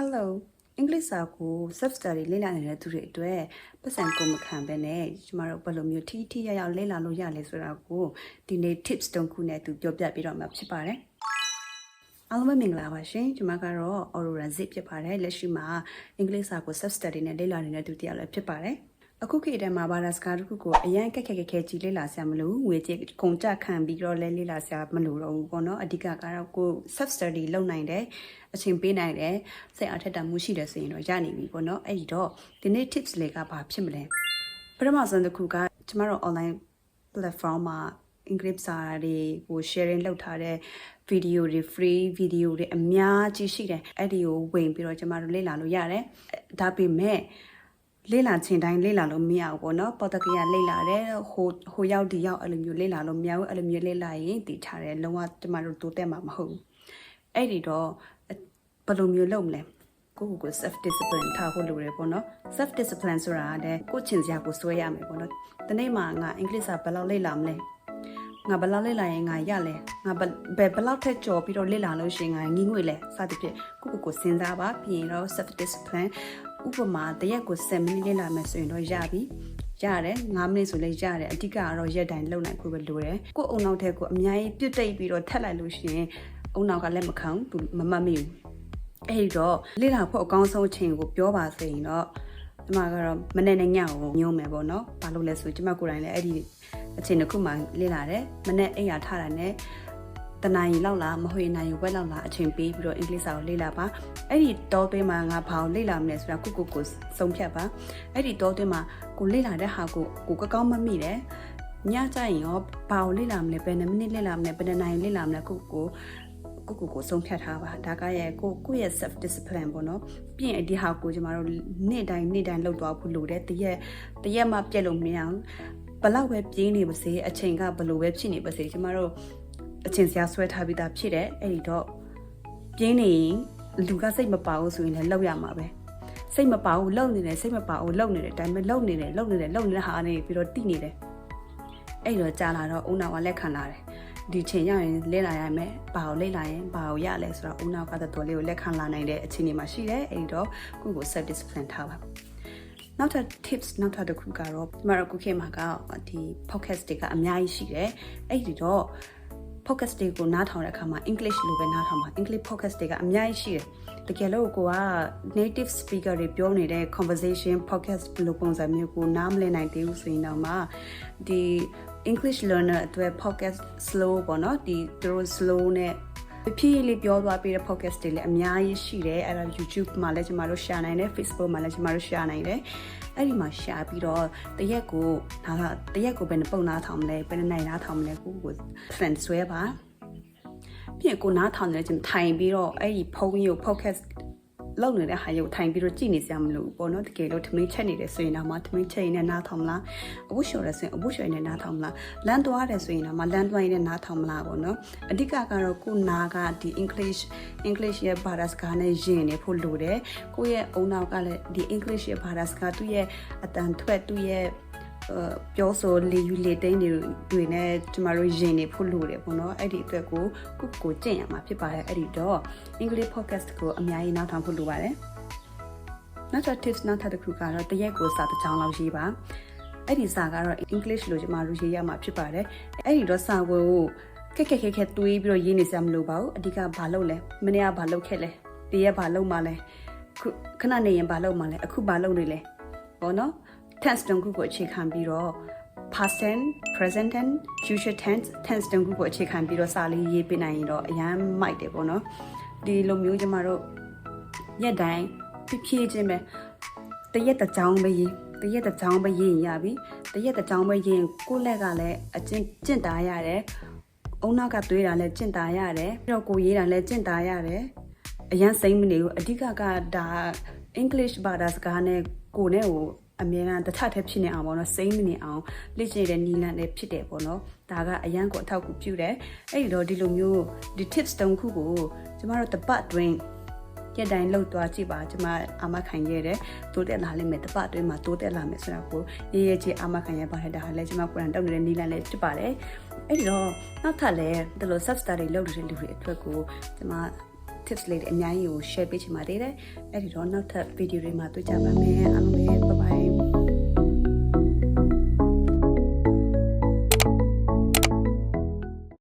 Hello အင်္ဂလိပ်စာကို sub study လေ့လာနေတဲ့သူတွေအတွက်ပတ်စံကုန်မခံဘဲနဲ့ကျမတို့ဘယ်လိုမျိုးထိထိရောက်ရောက်လေ့လာလို့ရလဲဆိုတာကိုဒီနေ့ tips တုံးခုနဲ့သူပြောပြပေးတော့မှာဖြစ်ပါတယ်။အားလုံးပဲမင်္ဂလာပါရှင်။ကျမကတော့ Aurora Zip ဖြစ်ပါတယ်။လက်ရှိမှာအင်္ဂလိပ်စာကို sub study နဲ့လေ့လာနေတဲ့သူတစ်ယောက်လည်းဖြစ်ပါတယ်။ အခုခေတ်ထဲမှာဘာသာစကားတစ်ခုကိုအရင်ကက်ခက်ခက်ခဲကြီးလေ့လာဆရာမလို့ငွေကြေးကုန်ကြခံပြီးတော့လဲလေ့လာဆရာမလို့တော့ဘူးပေါ့နော်အဓိကကတော့ကို sub study လုပ်နိုင်တယ်အချိန်ပေးနိုင်တယ်စိတ်အားထက်တာမှုရှိတယ်ဆိုရင်တော့ရနေပြီပေါ့နော်အဲ့ဒီတော့ဒီနေ့ tips လေးကဘာဖြစ်မလဲပထမဆုံးတစ်ခုကကျမတို့ online platform မှာအင်္ဂလိပ်စာတွေကို sharing လုပ်ထားတဲ့ video တွေ free video တွေအများကြီးရှိတယ်အဲ့ဒီကိုဝင်ပြီးတော့ကျမတို့လေ့လာလို့ရတယ်ဒါပေမဲ့ လေ့လာခြင်းတိုင်းလေ့လာလို့မရဘူးပေါ့နော်ပေါ်တကရလေ့လာတယ်ဟိုဟိုရောက်ဒီရောက်အဲ့လိုမျိုးလေ့လာလို့မရဘူးအဲ့လိုမျိုးလေ့လာရင်တည်ထားတယ်လုံးဝကျမတို့တိုးတက်မှာမဟုတ်ဘူးအဲ့ဒီတော့ဘယ်လိုမျိုးလုပ်မလဲကိုယ့်ကိုယ်ကို self discipline ထားဖို့လိုတယ်ပေါ့နော် self discipline ဆိုတာကလည်းကိုယ့်ချင်စရာကိုစွဲရမယ်ပေါ့နော်ဒီနေ့မှာငါအင်္ဂလိပ်စာဘယ်လောက်လေ့လာမလဲငါဘယ်လောက်လေ့လာရင်ငါရလဲငါဘယ်ဘယ်ဘယ်လောက်ထက်ကြော်ပြီးတော့လေ့လာလို့ရှိရင်ငါငင်းငွေလဲစသဖြင့်ကိုယ့်ကိုယ်ကိုစဉ်းစားပါပြီးရင်တော့ self discipline ဥပမာတရက်ကို7မိနစ်လေ့လာမယ်ဆိုရင်တော့ရပြီရတယ်9မိနစ်ဆိုလည်းရတယ်အဓိကကတော့ရက်တိုင်းလုံနိုင်ဖို့ပဲလိုတယ်ကိုယ့်အုံနောက်ထက်ကိုအများကြီးပြုတ်တိတ်ပြီးတော့ထက်လိုက်လို့ရှိရင်အုံနောက်ကလက်မခံဘူးမမတ်မိဘူးအဲ့ဒီတော့လေ့လာဖို့အကောင်းဆုံးအချိန်ကိုပြောပါဆိုရင်တော့ကျမကတော့မနေ့နဲ့ညကိုညုံမယ်ပေါ့နော်ဘာလို့လဲဆိုကျမကိုယ်တိုင်လည်းအဲ့ဒီအချိန်တစ်ခုမှလေ့လာတယ်မနေ့အိမ်ရထားတာနဲ့ တနာရီလောက်လားမဟုတ်ရင်နိုင်ဝက်လောက်လားအချိန်ပေးပြီးတော့အင်္ဂလိပ်စာကိုလေ့လာပါအဲ့ဒီတောသွင်းမှာငါဘာကိုလေ့လာမလဲဆိုတာကိုကိုကိုစုံဖြတ်ပါအဲ့ဒီတောသွင်းမှာကိုလေ့လာတဲ့ဟာကိုကိုကကောင်းမမိတယ်ညကြရင်ရောဘာကိုလေ့လာမလဲဘယ်နှမိနစ်လေ့လာမလဲဘယ်နှနိုင်လေ့လာမလဲကိုကိုကိုကိုကိုဆုံးဖြတ်ထားပါဒါကရဲ့ကိုကိုရဲ့ self discipline ပေါ့နော်ပြီးရင်ဒီဟာကိုကျမတို့နေ့တိုင်းနေ့တိုင်းလုပ်သွားဖို့လိုတယ်တရက်တရက်မှပြက်လို့မရအောင်ဘလောက်ပဲပြင်းနေပါစေအချိန်ကဘလို့ပဲဖြစ်နေပါစေကျမတို့ အချိန်စရာဆွဲထားပြီးသားဖြစ်တယ်အဲ့ဒီတော့ပြင်းနေရင်လူကစိတ်မပါဘူးဆိုရင်လည်းလောက်ရမှာပဲစိတ်မပါဘူးလုံနေတယ်စိတ်မပါဘူးလုံနေတယ်ဒါပေမဲ့လုံနေတယ်လုံနေတယ်လုံနေတဲ့ဟာနေပြီးတော့တိနေတယ်အဲ့တော့ကြာလာတော့ဦးနာကလက်ခံလာတယ်ဒီချိန်ရရင်လဲလာရမယ်ဘာကိုလဲလာရင်ဘာကိုရလဲဆိုတော့ဦးနောက်ကတော်လေးကိုလက်ခံလာနိုင်တဲ့အခြေအနေမှာရှိတယ်အဲ့တော့ကိုကို self discipline ထားပါနောက်ထပ် tips နောက်ထပ်တစ်ခုကတော့ကျမတို့ခုခေတ်မှာကဒီ podcast တွေကအများကြီးရှိတယ်အဲ့ဒီတော့ podcast တွေကိုနားထောင်တဲ့အခါမှာ English လိုပဲနားထောင်ပါ English podcast တွေကအများကြီးရှိတယ်တကယ်လို့ကိုက native speaker တွေပြောနေတဲ့ conversation podcast ဘယ်လိုပုံစံမျိုးကိုနားမလည်နိုင်သေးဘူးဆိုရင်တော့မှဒီ English learner အတွက် podcast slow ပေါ့နော်ဒီသူတို့ slow နဲ့ ဖြည်းဖြည်းလေးပြောသွားပြီးတဲ့ podcast တွေလည်းအများကြီးရှိတယ်အဲ့ဒါ YouTube မှာလည်းကျမတို့ share နိုင်တယ် Facebook မှာလည်းကျမတို့ share နိုင်တယ်အဲ့ဒီမှာ share ပြီးတော့တရက်ကိုဒါကတရက်ကိုဘယ်နှပုံနားထောင်မလဲဘယ်နှနိုင်နားထောင်မလဲကိုကို friend ဆွဲပါပြီးကိုနားထောင်နေတဲ့အချိန်ထိုင်ပြီးတော့အဲ့ဒီဖုန်းကြီးကို podcast လောက်နေတဲ့ဟာရုပ်ထိုင်ပြီးတော့ကြည့်နေစရာမလိုဘူးပေါ့နော်တကယ်လို့ထမင်းချက်နေတယ်ဆိုရင်တော့မှထမင်းချက်ရင်လည်းနားထောင်မလားအဝတ်လျှော်တယ်ဆိုရင်အဝတ်လျှော်ရင်လည်းနားထောင်မလားလမ်းသွားတယ်ဆိုရင်တော့မှလမ်းသွားရင်လည်းနားထောင်မလားပေါ့နော်အဓိကကတော့ကိုနာကဒီ English English ရဲ့ဘာသာစကားနဲ့ယဉ်နေဖို့လိုတယ်ကိုရဲ့အုံနောက်ကလည်းဒီ English ရဲ့ဘာသာစကားသူ့ရဲ့အတန်ထွက်သူ့ရဲ့ ပြောဆိုလေယူလေတိန်တွေတွေနဲ့ကျမတို့ယင်နေဖို့လိုတယ်ပေါ့နော်အဲ့ဒီအတွက်ကိုကိုကိုကျင့်ရမှာဖြစ်ပါတယ်အဲ့ဒီတော့ English podcast ကိုအများကြီးနောက်ထောင်ဖို့လိုပါတယ်နောက်ထပ် tips နောက်ထပ်တစ်ခုကတော့တရက်ကိုစာတစ်ချောင်းလောက်ရေးပါအဲ့ဒီစာကတော့ English လို့ကျမတို့ရေးရမှာဖြစ်ပါတယ်အဲ့ဒီတော့စာကိုခက်ခက်ခက်ခက်တွေးပြီးတော့ရေးနေစရာမလိုပါဘူးအဓိကဘာလုပ်လဲမနေ့ကဘာလုပ်ခဲ့လဲဒီရက်ဘာလုပ်မှလဲခုခဏနေရင်ဘာလုပ်မှလဲအခုဘာလုပ်နေလဲဘောနော် tense တုံးခုကိုအခြေခံပြီးတော့ past tense present tense future tense tense တုံးခုကိုအခြေခံပြီးတော့စာလေးရေးပေးနိုင်ရင်တော့အရန်မိုက်တယ်ပေါ့နော်ဒီလိုမျိုးကျမတို့ရက်တိုင်းဖြည်းဖြည်းချင်းပဲတရက်တစ်ကြောင်းပဲရေးတရက်တစ်ကြောင်းပဲရေးရင်ရပြီတရက်တစ်ကြောင်းပဲရေးရင်ကိုယ့်လက်ကလည်းအကျင့်ကျင့်တာရတယ်အုံနောက်ကသွေးတာလည်းကျင့်တာရတယ်ပြီးတော့ကိုရေးတာလည်းကျင့်တာရတယ်အရန်စိမ့်မနေဘူးအဓိကကဒါ English ဘာသာစကားနဲ့ကိုနဲ့ကို အမြဲတမ်းတစ်ထပ်ထက်ဖြစ်နေအောင်ပေါ့နော်စိမ့်မနေအောင်လေ့ကျင့်တဲ့နီလန်လည်းဖြစ်တယ်ပေါ့နော်ဒါကအရန်ကိုအထောက်အကူပြုတယ်အဲ့ဒီတော့ဒီလိုမျိုးဒီ tips တုံးခုကိုကျမတို့တပတ်တွင်းရက်တိုင်းလှုပ်သွားကြည့်ပါကျမအာမခံရတဲ့တိုးတက်လာလိမ့်မယ်တပတ်အတွင်းမှာတိုးတက်လာမယ်ဆိုတာကိုရေးရေးချင်းအာမခံရပါတယ်ဒါလည်းကျမကိုယ်တိုင်တောက်နေတဲ့နီလန်လည်းဖြစ်ပါတယ်အဲ့ဒီတော့နောက်ထပ်လည်းဒီလို sub study လုပ်နေတဲ့လူတွေအတွက်ကိုကျမ tips လေးတွေအများကြီးကို share ပေးချင်ပါသေးတယ်အဲ့ဒီတော့နောက်ထပ် video တွေမှာတွေ့ကြပါမယ်အားလုံးပဲ bye bye